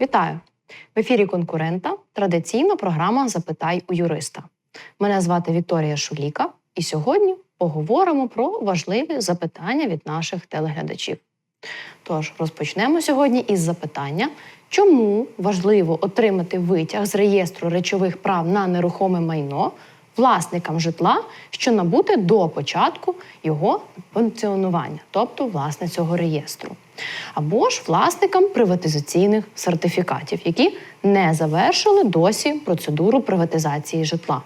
Вітаю! В ефірі конкурента традиційна програма Запитай у юриста. Мене звати Вікторія Шуліка, і сьогодні поговоримо про важливі запитання від наших телеглядачів. Тож розпочнемо сьогодні із запитання, чому важливо отримати витяг з реєстру речових прав на нерухоме майно власникам житла, що набуте до початку його функціонування, тобто власне цього реєстру, або ж власникам приватизаційних сертифікатів, які не завершили досі процедуру приватизації житла.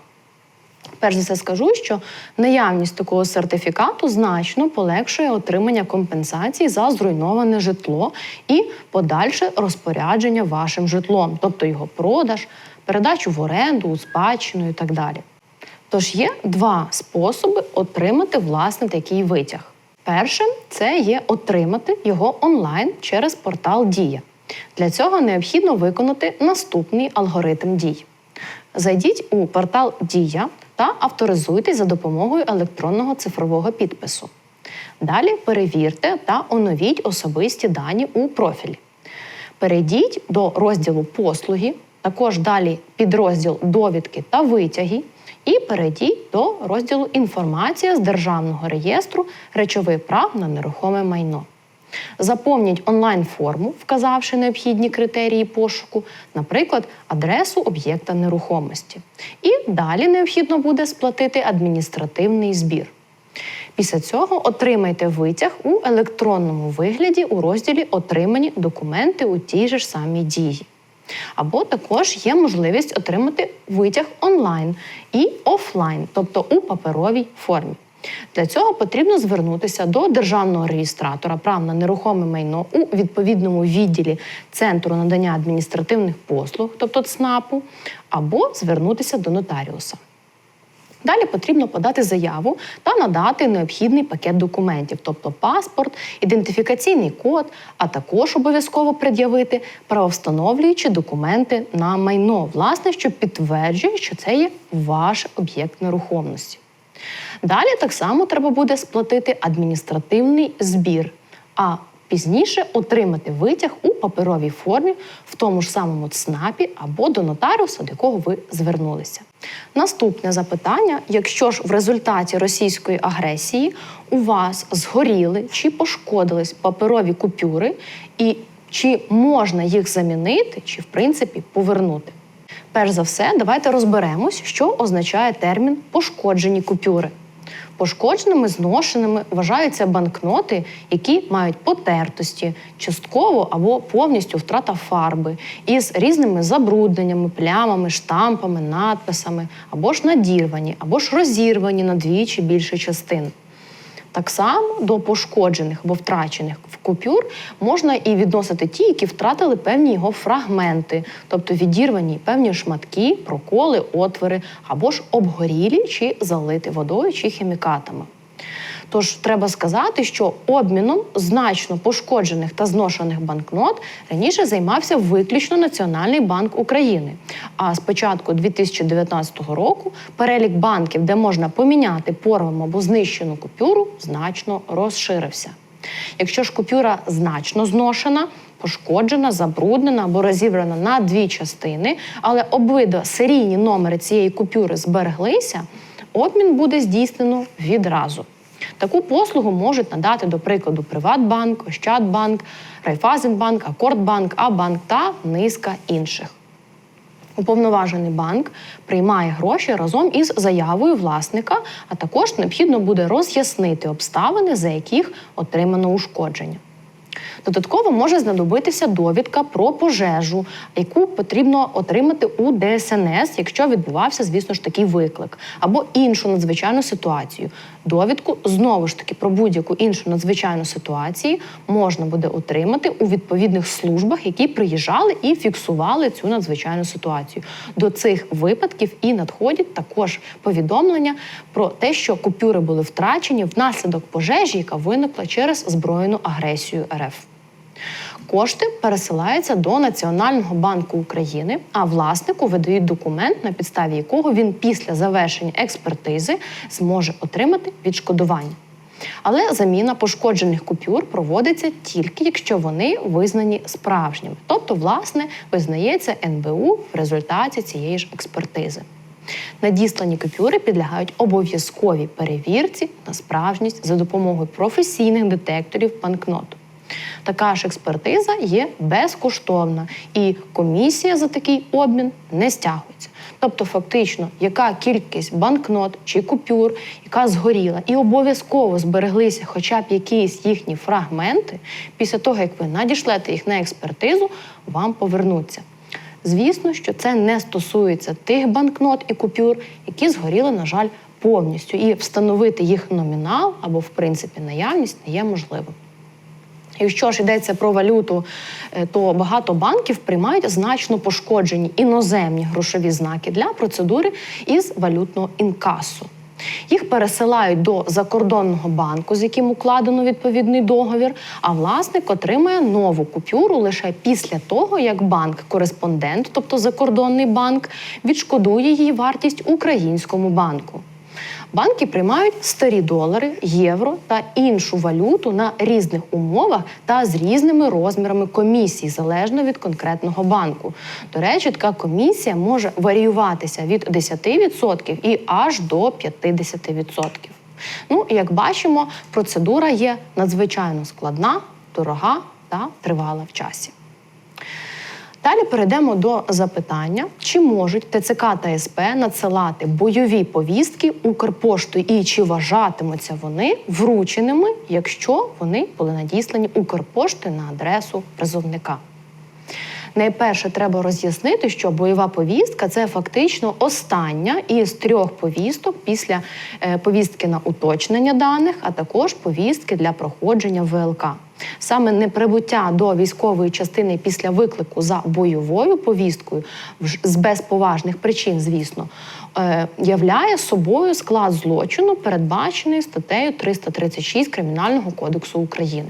Перш за все скажу, що наявність такого сертифікату значно полегшує отримання компенсації за зруйноване житло і подальше розпорядження вашим житлом, тобто його продаж, передачу в оренду, у спадщину і так далі. Тож є два способи отримати власне такий витяг. Перше це є отримати його онлайн через портал Дія. Для цього необхідно виконати наступний алгоритм дій. Зайдіть у портал Дія та авторизуйтесь за допомогою електронного цифрового підпису. Далі перевірте та оновіть особисті дані у профілі. Перейдіть до розділу Послуги, також далі підрозділ Довідки та витяги, і перейдіть до розділу Інформація з Державного реєстру речових прав на нерухоме майно. Заповніть онлайн-форму, вказавши необхідні критерії пошуку, наприклад, адресу об'єкта нерухомості. І далі необхідно буде сплатити адміністративний збір. Після цього отримайте витяг у електронному вигляді у розділі Отримані документи у тій же ж самій дії. Або також є можливість отримати витяг онлайн і офлайн, тобто у паперовій формі. Для цього потрібно звернутися до державного реєстратора прав на нерухоме майно у відповідному відділі Центру надання адміністративних послуг, тобто ЦНАПу, або звернутися до нотаріуса. Далі потрібно подати заяву та надати необхідний пакет документів, тобто паспорт, ідентифікаційний код, а також обов'язково пред'явити правовстановлюючі документи на майно, власне, що підтверджує, що це є ваш об'єкт нерухомості. Далі так само треба буде сплатити адміністративний збір, а пізніше отримати витяг у паперовій формі в тому ж самому ЦНАПі або до нотаріуса, до якого ви звернулися. Наступне запитання: якщо ж в результаті російської агресії у вас згоріли чи пошкодились паперові купюри, і чи можна їх замінити, чи в принципі повернути? Перш за все, давайте розберемось, що означає термін пошкоджені купюри. Пошкодженими, зношеними вважаються банкноти, які мають потертості, частково або повністю втрата фарби, із різними забрудненнями, плямами, штампами, надписами, або ж надірвані, або ж розірвані на дві чи більше частин. Так само до пошкоджених або втрачених купюр можна і відносити ті, які втратили певні його фрагменти, тобто відірвані певні шматки, проколи, отвори, або ж обгорілі чи залити водою чи хімікатами. Тож треба сказати, що обміном значно пошкоджених та зношених банкнот раніше займався виключно Національний банк України. А з початку 2019 року перелік банків, де можна поміняти порвану або знищену купюру, значно розширився. Якщо ж купюра значно зношена, пошкоджена, забруднена або розібрана на дві частини, але обидва серійні номери цієї купюри збереглися, обмін буде здійснено відразу. Таку послугу можуть надати, до прикладу, Приватбанк, Ощадбанк, Райфазенбанк, Акордбанк, Абанк та низка інших. Уповноважений банк приймає гроші разом із заявою власника, а також необхідно буде роз'яснити обставини, за яких отримано ушкодження. Додатково може знадобитися довідка про пожежу, яку потрібно отримати у ДСНС, якщо відбувався, звісно ж, такий виклик, або іншу надзвичайну ситуацію. Довідку знову ж таки про будь-яку іншу надзвичайну ситуацію можна буде отримати у відповідних службах, які приїжджали і фіксували цю надзвичайну ситуацію. До цих випадків і надходять також повідомлення про те, що купюри були втрачені внаслідок пожежі, яка виникла через збройну агресію РФ. Кошти пересилаються до Національного банку України, а власнику видають документ, на підставі якого він після завершення експертизи зможе отримати відшкодування. Але заміна пошкоджених купюр проводиться тільки якщо вони визнані справжніми. Тобто, власне, визнається НБУ в результаті цієї ж експертизи. Надіслані купюри підлягають обов'язковій перевірці на справжність за допомогою професійних детекторів банкноту. Така ж експертиза є безкоштовна, і комісія за такий обмін не стягується. Тобто, фактично, яка кількість банкнот чи купюр, яка згоріла, і обов'язково збереглися хоча б якісь їхні фрагменти, після того як ви надішлете їх на експертизу, вам повернуться. Звісно, що це не стосується тих банкнот і купюр, які згоріли, на жаль, повністю, і встановити їх номінал або, в принципі, наявність не є можливим. Якщо ж йдеться про валюту, е, то багато банків приймають значно пошкоджені іноземні грошові знаки для процедури із валютного інкасу. Їх пересилають до закордонного банку, з яким укладено відповідний договір. А власник отримує нову купюру лише після того, як банк-кореспондент, тобто закордонний банк, відшкодує її вартість українському банку. Банки приймають старі долари, євро та іншу валюту на різних умовах та з різними розмірами комісій, залежно від конкретного банку. До речі, така комісія може варіюватися від 10% і аж до 50%. Ну, як бачимо, процедура є надзвичайно складна, дорога та тривала в часі. Далі перейдемо до запитання, чи можуть ТЦК та СП надсилати бойові повістки Укрпоштою і чи вважатимуться вони врученими, якщо вони були надіслані Укрпоштою на адресу призовника. Найперше треба роз'яснити, що бойова повістка це фактично остання із трьох повісток після е, повістки на уточнення даних, а також повістки для проходження ВЛК. Саме неприбуття до військової частини після виклику за бойовою повісткою з безповажних причин, звісно, е, являє собою склад злочину, передбачений статтею 336 Кримінального кодексу України.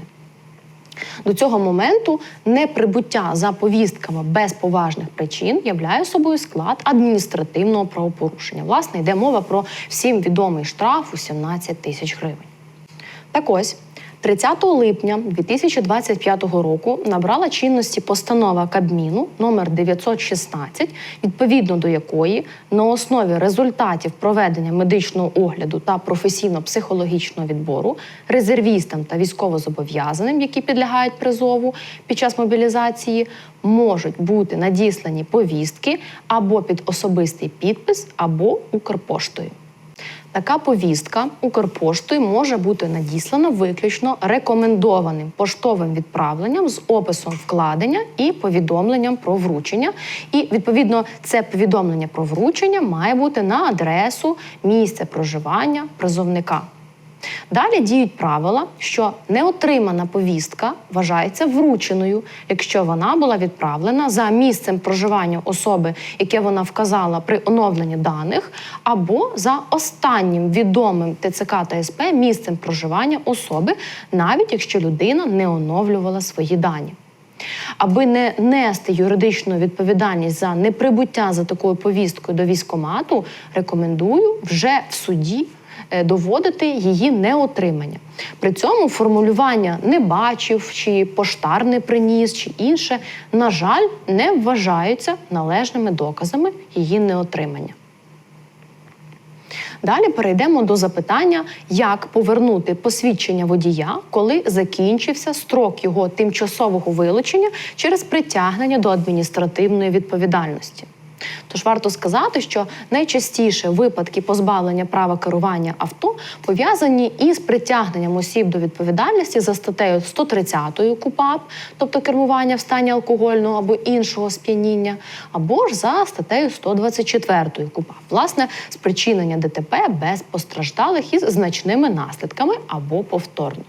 До цього моменту неприбуття за повістками без поважних причин являє собою склад адміністративного правопорушення. Власне, йде мова про всім відомий штраф у 17 тисяч гривень. Так ось. 30 липня 2025 року набрала чинності постанова Кабміну номер 916, відповідно до якої на основі результатів проведення медичного огляду та професійно-психологічного відбору резервістам та військовозобов'язаним, які підлягають призову під час мобілізації, можуть бути надіслані повістки або під особистий підпис, або Укрпоштою. Така повістка Укрпоштою може бути надіслана виключно рекомендованим поштовим відправленням з описом вкладення і повідомленням про вручення. І відповідно це повідомлення про вручення має бути на адресу місця проживання призовника. Далі діють правила, що неотримана повістка вважається врученою, якщо вона була відправлена за місцем проживання особи, яке вона вказала при оновленні даних, або за останнім відомим ТЦК та СП місцем проживання особи, навіть якщо людина не оновлювала свої дані. Аби не нести юридичну відповідальність за неприбуття за такою повісткою до військомату, рекомендую вже в суді доводити її неотримання. При цьому формулювання не бачив, чи поштар не приніс, чи інше, на жаль, не вважаються належними доказами її неотримання. Далі перейдемо до запитання, як повернути посвідчення водія, коли закінчився строк його тимчасового вилучення через притягнення до адміністративної відповідальності. Тож варто сказати, що найчастіше випадки позбавлення права керування авто пов'язані із притягненням осіб до відповідальності за статтею 130 КУПАП, тобто кермування в стані алкогольного або іншого сп'яніння, або ж за статтею 124 КУПАП, власне, спричинення ДТП без постраждалих із значними наслідками або повторно.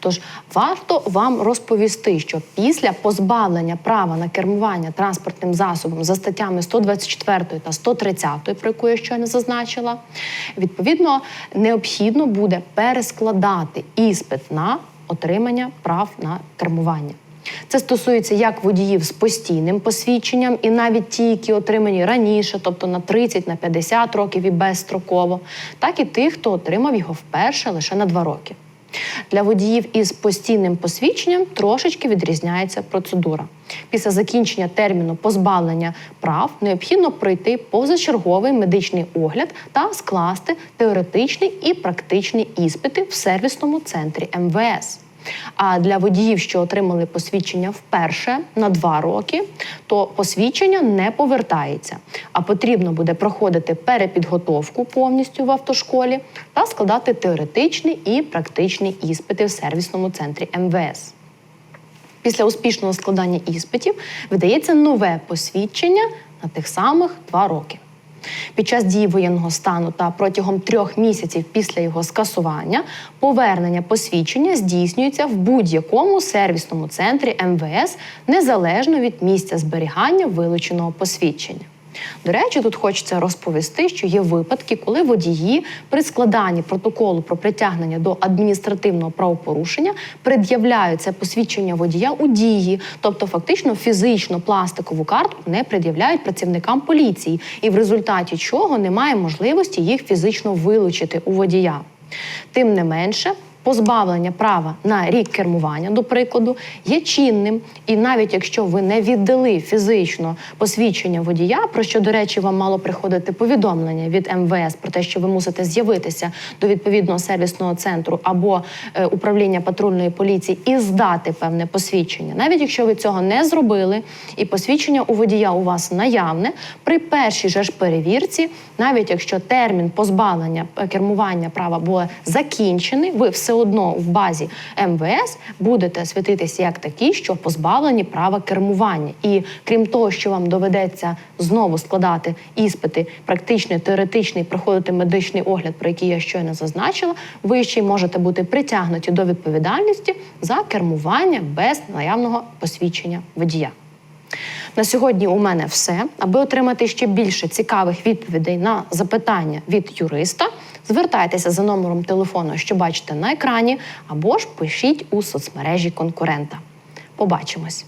Тож варто вам розповісти, що після позбавлення права на кермування транспортним засобом за статтями 124 та 130, про яку я щойно зазначила, відповідно необхідно буде перескладати іспит на отримання прав на кермування. Це стосується як водіїв з постійним посвідченням, і навіть ті, які отримані раніше, тобто на 30, на 50 років і безстроково, так і тих, хто отримав його вперше лише на 2 роки. Для водіїв із постійним посвідченням трошечки відрізняється процедура. Після закінчення терміну позбавлення прав необхідно пройти позачерговий медичний огляд та скласти теоретичний і практичні іспити в сервісному центрі МВС. А для водіїв, що отримали посвідчення вперше на два роки, то посвідчення не повертається, а потрібно буде проходити перепідготовку повністю в автошколі та складати теоретичні і практичні іспити в сервісному центрі МВС. Після успішного складання іспитів видається нове посвідчення на тих самих два роки. Під час дії воєнного стану та протягом трьох місяців після його скасування повернення посвідчення здійснюється в будь-якому сервісному центрі МВС незалежно від місця зберігання вилученого посвідчення. До речі, тут хочеться розповісти, що є випадки, коли водії при складанні протоколу про притягнення до адміністративного правопорушення пред'являють це посвідчення водія у дії, тобто фактично фізично пластикову картку не пред'являють працівникам поліції, і в результаті чого немає можливості їх фізично вилучити у водія. Тим не менше, позбавлення права на рік кермування, до прикладу, є чинним. І навіть якщо ви не віддали фізично посвідчення водія, про що, до речі, вам мало приходити повідомлення від МВС про те, що ви мусите з'явитися до відповідного сервісного центру або е, управління патрульної поліції і здати певне посвідчення, навіть якщо ви цього не зробили, і посвідчення у водія у вас наявне, при першій же ж перевірці, навіть якщо термін позбавлення е, кермування права був закінчений, ви все одно в базі МВС будете світитися як такі, що позбавлені права кермування. І крім того, що вам доведеться знову складати іспити, практичний, теоретичний, проходити медичний огляд, про який я щойно зазначила, ви ще й можете бути притягнуті до відповідальності за кермування без наявного посвідчення водія. На сьогодні у мене все. Аби отримати ще більше цікавих відповідей на запитання від юриста, звертайтеся за номером телефону, що бачите на екрані, або ж пишіть у соцмережі конкурента. Побачимось!